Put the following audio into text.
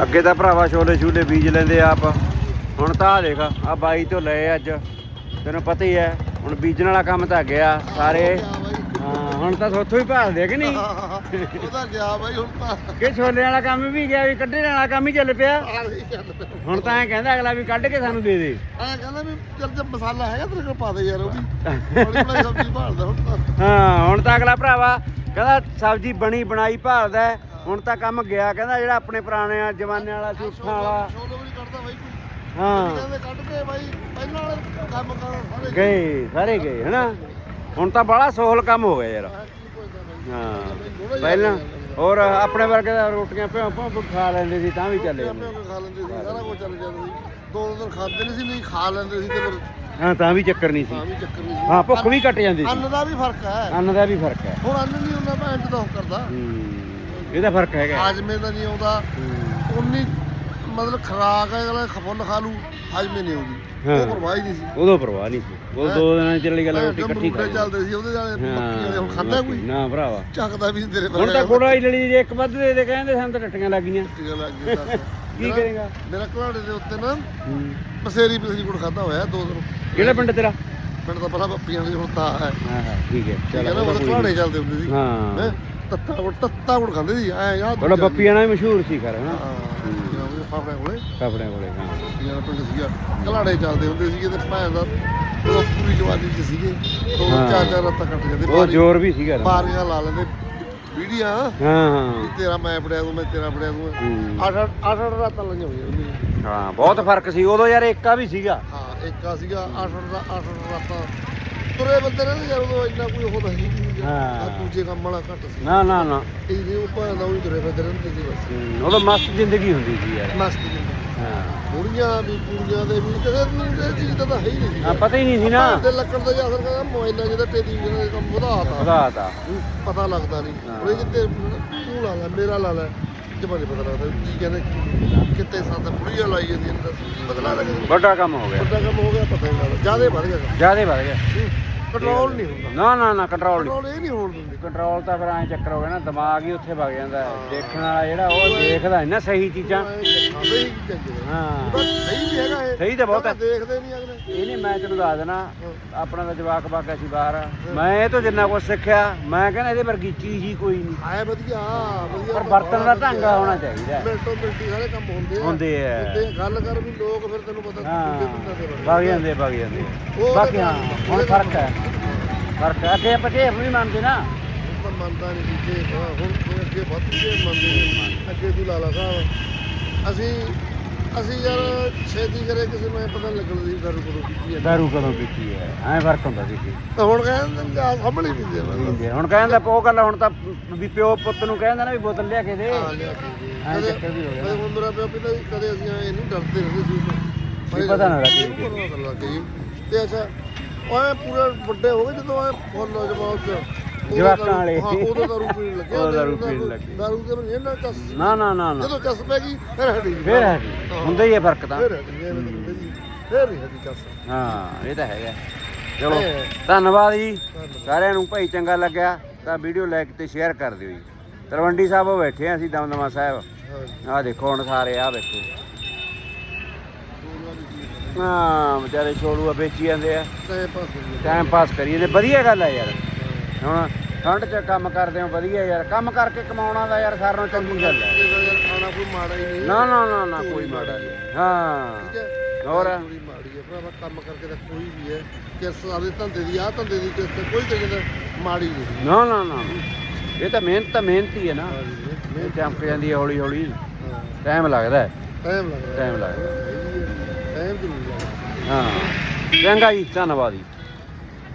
ਅੱਗੇ ਤਾਂ ਭਰਾਵਾ ਛੋਲੇ ਛੂਲੇ ਬੀਜ ਲੈਂਦੇ ਆਪ। ਹੁਣ ਤਾਂ ਆ ਦੇਖ ਆ ਬਾਈ ਤੋਂ ਲਏ ਅੱਜ। ਤੈਨੂੰ ਪਤਾ ਹੀ ਹੈ ਹੁਣ ਬੀਜਣ ਵਾਲਾ ਕੰਮ ਤਾਂ ਗਿਆ ਸਾਰੇ। ਹਾਂ ਹੁਣ ਤਾਂ ਉੱਥੋਂ ਹੀ ਭਾਲਦੇ ਕਿ ਨਹੀਂ? ਉਹਦਾ ਗਿਆ ਬਾਈ ਹੁਣ ਤਾਂ। ਕਿ ਛੋਲੇ ਵਾਲਾ ਕੰਮ ਵੀ ਗਿਆ ਵੀ ਕੱਢਣ ਵਾਲਾ ਕੰਮ ਹੀ ਚੱਲ ਪਿਆ। ਹੁਣ ਤਾਂ ਐ ਕਹਿੰਦਾ ਅਗਲਾ ਵੀ ਕੱਢ ਕੇ ਸਾਨੂੰ ਦੇ ਦੇ। ਐਂ ਕਹਿੰਦਾ ਵੀ ਚੱਲ ਜੇ ਮਸਾਲਾ ਹੈਗਾ ਤੇਰੇ ਕੋਲ ਪਾ ਦੇ ਯਾਰ ਉਹ ਵੀ। ਬੜੀ ਬੜੀ ਸਬਜ਼ੀ ਭਾਲਦਾ ਹੁਣ ਤਾਂ। ਹਾਂ ਹੁਣ ਤਾਂ ਅਗਲਾ ਭਰਾਵਾ ਕਹਿੰਦਾ ਸਬਜ਼ੀ ਬਣੀ ਬਣਾਈ ਭਾਲਦਾ। ਹੁਣ ਤਾਂ ਕੰਮ ਗਿਆ ਕਹਿੰਦਾ ਜਿਹੜਾ ਆਪਣੇ ਪੁਰਾਣੇ ਆ ਜਮਾਨੇ ਵਾਲਾ ਉੱਠਾਂ ਵਾਲਾ। ਵੀ ਕੱਢਦਾ ਬਾਈ ਹਾਂ। ਕਹਿੰਦੇ ਕੱਢ ਕੇ ਬਾਈ ਪਹਿਲਾਂ ਵਾਲੇ ਕੰਮ ਕਰ ਸਾਰੇ ਗਏ ਸਾਰੇ ਗਏ ਹਨਾ? ਹੁਣ ਤਾਂ ਬੜਾ ਸੋਹਲ ਕੰਮ ਹੋ ਗਿਆ ਯਾਰ। ਹਾਂ, ਪਹਿਲਾਂ ਹੋਰ ਆਪਣੇ ਵਰਗੇ ਦਾ ਰੋਟੀਆਂ ਭਿਉਂ ਭਿਉਂ ਖਾ ਲੈਂਦੇ ਸੀ ਤਾਂ ਵੀ ਚੱਲੇ ਆਪੇ ਜਾਂਦੇ ਆਪੇ ਖਾ ਲੈਂਦੇ ਸੀ ਸਾਰਾ ਕੁਝ ਚੱਲ ਜਾਂਦਾ ਸੀ। ਦੋ ਦੋ ਦਿਨ ਖਾਂਦੇ ਨਹੀਂ ਸੀ ਨਹੀਂ ਖਾ ਲੈਂਦੇ ਸੀ ਤੇ ਫਿਰ ਹਾਂ ਤਾਂ ਵੀ ਚੱਕਰ ਨਹੀਂ ਸੀ। ਵੀ ਚੱਕਰ ਨਹੀਂ ਸੀ। ਹਾਂ ਭੁੱਖ ਵੀ ਘਟ ਜਾਂਦੀ ਸੀ। ਅੰਨ ਦਾ ਵੀ ਫ਼ਰਕ ਹੈ। ਅੰਨ ਦਾ ਵੀ ਫ਼ਰਕ ਹੈ। ਹੁਣ ਅੰਨ ਨਹੀਂ ਉਹਨਾਂ ਭੈਣ ਉਹ ਕਰਦਾ। ਹੂੰ। ਇਹਦਾ ਫ਼ਰਕ ਹੈਗਾ। ਹਾਜਮੇ ਦਾ ਨਹੀਂ ਆਉਂਦਾ। ਉਨੀ ਮਤਲਬ ਖਰਾਕ ਹੈ ਅਗਲਾ ਖਫੁੱਲ ਖਾ ਲੂ ਹਾਜਮੇ ਨਹੀਂ ਆਉਂਦੀ। ਉਹ ਪਰਵਾਹ ਹੀ ਨਹੀਂ ਸੀ। ਉਦੋਂ ਪਰਵਾਹ ਨਹੀਂ ਸੀ। ਉਹ ਦੋ ਦਿਨਾਂ ਚ ਚੱਲੀ ਗੱਲ ਰੋਟੀ ਇਕੱਠੀ ਕਰ ਚੱਲਦੇ ਸੀ ਉਹਦੇ ਵਾਲੇ ਮੱਕੀ ਵਾਲੇ ਹੁਣ ਖਾਂਦਾ ਕੋਈ? ਨਾ ਭਰਾਵਾ। ਚੱਕਦਾ ਵੀ ਤੇਰੇ ਹੁਣ ਤਾਂ ਕੋੜਾ ਹੀ ਲੜੀ ਜੇ ਇੱਕ ਵੱਧ ਦੇ ਦੇ ਕਹਿੰਦੇ ਸਾਨੂੰ ਤਾਂ ਟੱਟੀਆਂ ਲੱਗ ਗਈਆਂ। ਕੀ ਕਰੇਗਾ? ਮੇਰਾ ਘਰਾੜੇ ਦੇ ਉੱਤੇ ਨਾ ਪਸੇਰੀ ਪਸੇਰੀ ਗੁੜ ਖਾਦਾ ਹੋਇਆ ਦੋ ਦਿਨ। ਕਿਹੜਾ ਪਿੰਡ ਤੇਰਾ? ਪਿੰਡ ਦਾ ਪਹਿਲਾਂ ਬੱਪੀਆਂ ਦੀ ਹੁਣ ਤਾਂ ਹੈ। ਹਾਂ ਹਾਂ ਠੀਕ ਹੈ। ਚਲ ਘਰਾੜੇ ਚੱਲਦੇ ਹੁੰਦੇ ਸੀ। ਹੈਂ? ਤੱਤਾ ਗੁੜ ਤੱਤਾ ਗੁੜ ਖਾਂਦੇ ਸੀ ਐ ਯਾਦ ਬੜਾ ਬੱਪੀਆਂ ਨਾਲ ਹੀ ਮਸ਼ਹੂਰ ਸੀ ਖਰ ਹਨਾ? ਹਾਂ ਫਾਫੜੇ ਕੋਲੇ। ਕਪੜਿਆਂ ਕੋਲੇ ਹਾਂ। ਬੱਪੀਆਂ ਦਾ ਪਿੰਡ ਸੀਗਾ ਘਲਾੜੇ ਚੱਲਦੇ ਹੁੰਦੇ ਸੀਗੇ ਤੇ ਭੈਣ ਦਾ ਉਹ ਪੂਰੀ ਜਵਾਨੀ ਚ ਸੀਗੇ। ਦੋ ਹਾਂ। ਚਾਰ ਚਾਰ ਰਾਤਾਂ ਕੱਟ ਜਾਂਦੇ ਉਹ ਜ਼ੋਰ ਵੀ ਸੀਗਾ। ਨਾ। ਬਾਰੀਆਂ ਲਾ ਲੈਂਦੇ। ਵੀਡੀਆਂ। ਹਾਂ ਹਾਂ। ਤੇਰਾ ਮੈਂ ਪੜਿਆ ਦੂੰ ਮੈਂ ਤੇਰਾ ਦੂੰ ਹੂੰ। ਅੱਠ ਅੱਠ ਅੱਠ ਰਾਤਾਂ ਲੰਘੀਆਂ ਹੋਈਆਂ ਹਾਂ ਬਹੁਤ ਫ਼ਰਕ ਸੀ। ਉਦੋਂ ਯਾਰ ਏਕਾ ਵੀ ਸੀਗਾ। ਹਾਂ ਇੱਕ ਆ ਸੀਗਾ ਅੱਠ ਅੱਠ ਰਾਤਾਂ। ਤੁਰੇ ਬੰਦੇ ਨੇ ਯਾਰ ਉਦੋਂ ਇੰਨਾ ਕੋਈ ਉਹ ਨਹੀਂ। ਹਾਂ। ਦੂਜੇ ਕੰਮ ਵਾਲਾ ਘੱਟ ਸੀ। ਨਾ ਨਾ ਨਾ। ਇਹਦੇ ਉੱਪਰ ਦਾ ਉਹੀ ਤੁਰੇ ਫਿਰਦੇ ਰਹਿੰਦੇ ਸੀ ਬਸ। ਹੂੰ, ਉਦੋਂ ਮਸਤ ਜ਼ਿੰਦਗੀ ਹੁੰਦੀ ਸੀ ਯਾਰ। ਮਸਤੀ ਜਿੰਦਗੀ। ਹਾਂ। ਬੁੜੀਆਂ ਵੀ ਕੁੜੀਆਂ ਦੇ ਵੀ ਕਿਸੇ ਨੂੰ ਇਹ ਚੀਜ਼ ਦਾ ਤਾਂ ਹੈ ਹੀ ਨਹੀਂ ਸੀ। ਹਾਂ, ਪਤਾ ਹੀ ਨਹੀਂ ਸੀ ਨਾ। ਤੇ ਲੱਕੜ ਦਾ ਜਾਂ ਅਸਰ ਕਹਿੰਦਾ ਮੋਬਾਈਲਾਂ ਜਿਹਦਾ ਟੈਲੀਵਿਜ਼ਨ ਦੇ ਕੰਮ ਵਧਾਤਾ ਪਤਾ ਤਾਂ। ਪਤਾ ਲੱਗਦਾ ਨਹੀਂ। ਹਾਂ। ਉਹਦੇ ਜਿੱਤੇ ਤੂੰ ਲਾ ਲੈ ਮੇਰਾ ਲਾ ਲੈ ਜਮਾ ਨਹੀਂ ਪਤਾ ਲੱਗਦਾ ਕੀ ਕਹਿੰਦੇ ਕਿਤੇ ਸੰਦ ਬੁੜੀਆਂ ਲਾਈ ਦੱਸ। ਕੀ ਬਦਲਾ ਲੱਗਦਾ। ਵੱਡਾ ਕੰਮ ਹੋ ਗਿਆ। ਵੱਡਾ ਕੰਮ ਹੋ ਗਿਆ ਪਤਾ ਹੀ ਨਹੀਂ ਲੱਗਦਾ। ਜ਼ਿਆਦਾ ਵੱਧ ਗਿਆ। ਜਿਆਦੇ ਵੱਧ ਗਿਆ। ਕੰਟਰੋਲ ਨਹੀਂ ਹੁੰਦਾ। ਨਾ ਨਾ ਨਾ ਕੰਟਰੋਲ ਨਹੀਂ। ਕੰਟਰੋਲ ਇਹ ਨਹੀਂ ਹੋਣ ਦਿੰਦੇ। ਕੰਟਰੋਲ ਤਾਂ ਫਿਰ ਐਂ ਚੱਕਰ ਹੋ ਗਿਆ ਨਾ ਦਿਮਾਗ ਹੀ ਉੱਥੇ ਵਗ ਜਾਂਦਾ ਹੈ। ਦੇਖਣ ਵਾਲਾ ਜਿਹੜਾ ਉਹ ਦੇਖਦਾ ਨਹੀਂ ਨਾ ਸਹੀ ਚੀਜ਼ਾਂ। ਖਾਂਦੇ ਹੀ। ਉਹਦਾ ਸਹੀ ਵੀ ਹੈਗਾ ਇਹ। ਸਹੀ ਤਾਂ ਬਹੁਤ ਹੈ। ਦੇਖਦੇ ਨਹੀਂ ਅਗਲੇ। ਇਹ ਨਹੀਂ ਮੈਂ ਤੈਨੂੰ ਦੱਸ ਦੇਣਾ। ਆਪਣਾ ਤਾਂ ਜਵਾਕ ਬਾਗਾ ਸੀ ਬਾਹਰ ਮੈਂ ਇਹ ਤੋਂ ਜਿੰਨਾ ਕੁਝ ਸਿੱਖਿਆ ਮੈਂ ਕਹਿੰਦਾ ਇਹਦੇ ਵਰਗੀ ਚੀਜ਼ ਹੀ ਕੋਈ ਨਹੀਂ ਆਏ ਵਧੀਆ ਵਧੀਆ ਪਰ ਵਰਤਣ ਦਾ ਢੰਗ ਹੋਣਾ ਚਾਹੀਦਾ ਹੈ। ਮਿੰਟੋ ਮਿੰਟੀ ਸਾਰੇ ਕੰਮ ਹੁੰਦੇ ਆ ਹੁੰਦੇ ਆ। ਆ। ਗੱਲ ਕਰ ਵੀ ਲੋਕ ਫਿਰ ਤੈਨੂੰ ਪਤਾ ਹਾਂ ਦੂਜੇ ਪਿੰਡਾਂ ਦੇ। ਵਗ ਜਾਂਦੇ ਵਗ ਜਾਂਦੇ ਉਹ ਬਾਕੀ ਤਾਂ ਹਾਂ ਹੁਣ ਫ਼ਰਕ ਹੈ ਫ਼ਰਕ ਹੈ ਅੱਗੇ ਝੇਪ ਨਹੀਂ ਮੰਨਦੇ ਨਾ ਪਰ ਮੰਨਦਾ ਨਹੀਂ ਹਾਂ, ਹੁਣ ਹੁਣ ਅੱਗੇ ਵੱਧ ਕੇ ਮੰਨਦੇ ਨੇ। ਅੱਗੇ ਤੂੰ ਲਾਲਾ ਸਾਹਿਬ ਅਸੀਂ ਅਸੀਂ ਯਾਰ ਛੇਤੀ ਕਰੇ ਕਿਸੇ ਨੂੰ ਐਂ ਪਤਾ ਨੀ ਲੱਗਣ ਦੀ ਦਰ ਕੋਲ ਕੀ ਹੈ ਦਾਰੂ ਕਦੋਂ ਪੀਤੀ ਹੈ ਐਂ ਫ਼ਰਕ ਹੁੰਦਾ ਸੀ ਕੀ ਤਾਂ ਹੁਣ ਕਹਿੰਦੇ ਆ ਸਾਹਮਣੇ ਪੀਂਦੇ ਆ ਪੀਂਦੇ। ਹੁਣ ਕਹਿੰਦਾ ਉਹ ਗੱਲ ਹੁਣ ਤਾਂ ਵੀ ਪਿਓ ਪੁੱਤ ਨੂੰ ਕਹਿੰਦਾ ਨਾ ਵੀ ਬੋਤਲ ਲਿਆ ਕੇ ਦੇ ਹਾਂ ਲਿਆ ਕੇ ਦੇ। ਐਂ ਕਦੇ ਚੱਕਰ ਵੀ ਹੋ ਗਿਆ ਕਦੇ ਹੁਣ ਮੇਰਾ ਪਿਓ ਪੀਂਦਾ ਸੀ, ਕਦੇ ਅਸੀਂ ਐਂ ਇਹਨੂੰ ਡਰਦੇ ਰਹਿੰਦੇ ਸੀ ਵੀ ਪਤਾ ਨਾ ਲੱਗੇ। ਇਹਨੂੰ ਪਤਾ ਨਾ ਲੱਗੇ ਜੀ। ਤੇ ਅੱਛਾ ਉਹ ਐਂ ਪੂਰੇ ਵੱਡੇ ਹੋ ਗਏ ਜਦੋਂ ਐ ਫੁੱਲ ਚ ਉਦੋਂ ਜਵਾਕਾਂ ਵਾਲੇ। ਹਾਂ ਉਦੋਂ ਦਾਰੂ ਪੀਣ ਲੱਗੇ ਉਦੋਂ ਦਾਰੂ ਪੀਣ ਲੱਗੇ। ਦਾਰੂ ਦੇ ਬੰਦੇ ਨਾ ਚਸ ਨਾ ਨਾ ਨਾ ਜਦੋਂ ਚਸ ਪੈ ਗਈ ਫਿਰ ਹਟੀ ਫੇਰ ਹੈ। ਜੀ, ਹੁੰਦਾ ਹੀ ਹੈ ਫ਼ਰਕ ਤਾਂ। ਫਿਰ ਹਟੀ ਤਾਂ ਫਿਰ ਨਹੀਂ ਹਟੀ ਚਸ। ਹਾਂ ਇਹ ਤਾਂ ਹੈਗਾ। ਚਲੋ। ਧੰਨਵਾਦ ਜੀ। ਸਾਰਿਆਂ ਨੂੰ ਭਾਈ ਚੰਗਾ ਲੱਗਿਆ। ਤਾਂ ਵੀਡੀਓ ਲਾਈਕ ਤੇ ਸ਼ੇਅਰ ਕਰ ਦਿਓ ਜੀ। ਤਲਵੰਡੀ ਸਾਹਿਬ ਬੈਠੇ ਆ ਅਸੀਂ ਦਮਦਮਾ ਸਾਹਿਬ। ਆਹ ਦੇਖੋ ਹੁਣ ਸਾਰੇ ਆ ਬੈਠੇ। ਹਾਂ। ਵਿਚਾਰੇ ਛੋੜੂਆ ਵੇਚੀ ਜਾਂਦੇ ਆ। ਟਾਈਮ ਪਾਸ ਹੋ ਗਿਆ। ਟਾਈਮ ਪਾਸ ਕਰੀ ਜਾਂਦੇ ਵਧੀਆ ਗੱਲ ਆ ਯਾਰ। ਹੁਣ ਠੰਡ 'ਚ ਕੰਮ ਕਰਦੇ ਹੋ ਵਧੀਆ ਯਾਰ। ਕੰਮ ਕਰਕੇ ਕਮਾਉਣਾ ਦਾ ਯਾਰ ਸਾਰਿਆਂ ਨੂੰ ਚੰਗੀ ਗੱਲ ਹੈ। ਇਹ ਯਾਰ ਖਾਣਾ ਕੋਈ ਮਾੜਾ ਹੀ ਨਹੀਂ। ਨਾ ਨਾ ਨਾ ਨਾ ਕੋਈ ਮਾੜਾ ਨਹੀਂ। ਹਾਂ। ਠੀਕ ਹੈ? ਹੋਰ? ਥੋੜੀ ਮਾੜੀ ਹੈ। ਭਰਾਵਾ ਕੰਮ ਕਰਕੇ ਤਾਂ ਕੋਈ ਵੀ ਹੈ। ਕਿਸ ਆਦੇ ਧੰਦੇ ਦੀ ਆ ਧੰਦੇ ਦੀ ਕਿਸ ਤੇ ਕੋਈ ਕਹਿੰਦਾ ਮਾੜੀ ਨਹੀਂ। ਨਾ ਨਾ ਨਾ। ਇਹ ਤਾਂ ਮਿਹਨਤ ਤਾਂ ਮਿਹਨਤ ਹੀ ਹੈ ਨਾ ਮੈਂ ਇਹ ਚਮਕ ਜਾਂਦੀ ਹੈ। ਹੌਲੀ ਹੌਲੀ ਟਾਈਮ ਲੱਗਦਾ ਹੈ। ਟਾਈਮ ਲੱਗਦਾ ਟਾਈਮ ਲੱਗਦਾ ਟਾਈਮ ਜ਼ਰੂਰੀ ਲੱਗਦਾ ਹਾਂ। ਚੰਗਾ ਜੀ ਧੰਨਵਾਦ ਜੀ।